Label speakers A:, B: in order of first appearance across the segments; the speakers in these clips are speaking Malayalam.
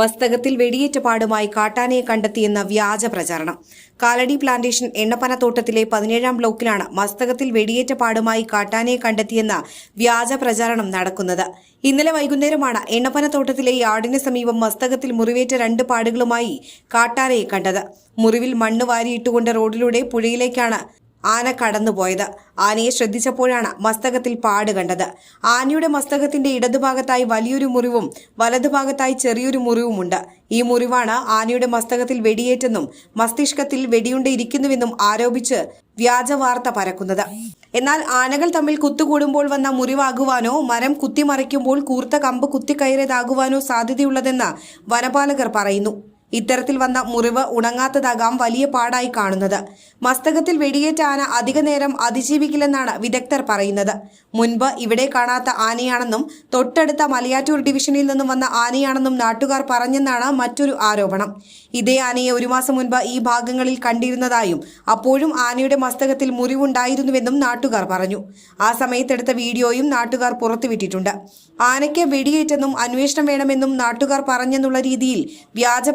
A: മസ്തകത്തിൽ വെടിയേറ്റ പാടുമായി കാട്ടാനയെ കണ്ടെത്തിയെന്ന വ്യാജ പ്രചാരണം. കാലടി പ്ലാന്റേഷൻ എണ്ണപ്പനത്തോട്ടത്തിലെ പതിനേഴാം ബ്ലോക്കിലാണ് മസ്തകത്തിൽ വെടിയേറ്റ പാടുമായി കാട്ടാനയെ കണ്ടെത്തിയെന്ന വ്യാജ പ്രചാരണം നടക്കുന്നത്. ഇന്നലെ വൈകുന്നേരമാണ് എണ്ണപ്പനത്തോട്ടത്തിലെ യാർഡിന് സമീപം മസ്തകത്തിൽ മുറിവേറ്റ രണ്ട് പാടുകളുമായി കാട്ടാനയെ കണ്ടത്. മുറിവിൽ മണ്ണ് വാരിയിട്ടുകൊണ്ട് റോഡിലൂടെ പുഴയിലേക്കാണ് ആന കടന്നുപോയത്. ആനയെ ശ്രദ്ധിച്ചപ്പോഴാണ് മസ്തകത്തിൽ പാട് കണ്ടത്. ആനയുടെ മസ്തകത്തിന്റെ ഇടതുഭാഗത്തായി വലിയൊരു മുറിവും വലതുഭാഗത്തായി ചെറിയൊരു മുറിവുമുണ്ട്. ഈ മുറിവാണ് ആനയുടെ മസ്തകത്തിൽ വെടിയേറ്റെന്നും മസ്തിഷ്കത്തിൽ വെടിയുണ്ട ഇരിക്കുന്നുവെന്നും ആരോപിച്ച് വ്യാജ വാർത്ത പരക്കുന്നത്. എന്നാൽ ആനകൾ തമ്മിൽ കുത്തുകൂടുമ്പോൾ വന്ന മുറിവാകുവാനോ മരം കുത്തിമറിക്കുമ്പോൾ കൂർത്ത കമ്പ് കുത്തിക്കയറിയതാകുവാനോ സാധ്യതയുള്ളതെന്ന് വനപാലകർ പറയുന്നു. ഇത്തരത്തിൽ വന്ന മുറിവ് ഉണങ്ങാത്തതാകാം വലിയ പാടായി കാണുന്നത്. മസ്തകത്തിൽ വെടിയേറ്റ ആന അധിക നേരം അതിജീവിക്കില്ലെന്നാണ് വിദഗ്ധർ പറയുന്നത്. മുൻപ് ഇവിടെ കാണാത്ത ആനയാണെന്നും തൊട്ടടുത്ത മലയാറ്റൂർ ഡിവിഷനിൽ നിന്നും വന്ന ആനയാണെന്നും നാട്ടുകാർ പറഞ്ഞെന്നാണ് മറ്റൊരു ആരോപണം. ഇതേ ആനയെ ഒരു മാസം മുൻപ് ഈ ഭാഗങ്ങളിൽ കണ്ടിരുന്നതായും അപ്പോഴും ആനയുടെ മസ്തകത്തിൽ മുറിവുണ്ടായിരുന്നുവെന്നും നാട്ടുകാർ പറഞ്ഞു. ആ സമയത്തെടുത്ത വീഡിയോയും നാട്ടുകാർ പുറത്തുവിട്ടിട്ടുണ്ട്. ആനയ്ക്ക് വെടിയേറ്റെന്നും അന്വേഷണം വേണമെന്നും നാട്ടുകാർ പറഞ്ഞെന്നുള്ള രീതിയിൽ വ്യാജ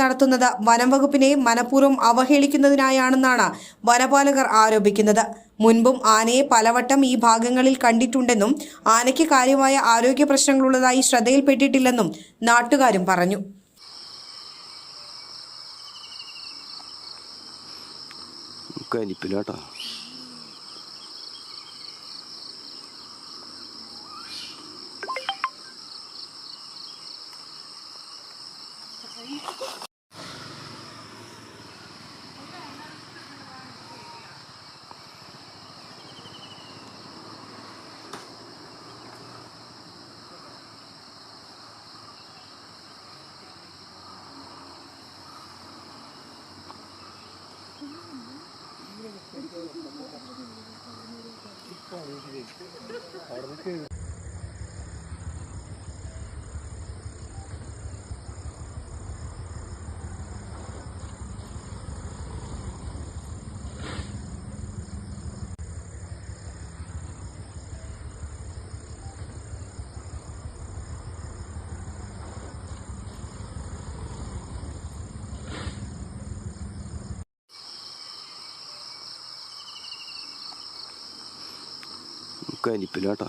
A: നടത്തുന്നത് വനം വകുപ്പിനെ മനഃപൂർവം അവഹേളിക്കുന്നതിനായാണെന്നാണ് വനപാലകർ ആരോപിക്കുന്നത്. മുൻപും ആനയെ പലവട്ടം ഈ ഭാഗങ്ങളിൽ കണ്ടിട്ടുണ്ടെന്നും ആനയ്ക്ക് കാര്യമായ ആരോഗ്യ പ്രശ്നങ്ങളുള്ളതായി ശ്രദ്ധയിൽപ്പെട്ടിട്ടില്ലെന്നും നാട്ടുകാരും പറഞ്ഞു.
B: 이렇게 കരിപ്പിലാട്ടോ കരിപ്പിലാട്ടോ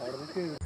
C: അവിടെ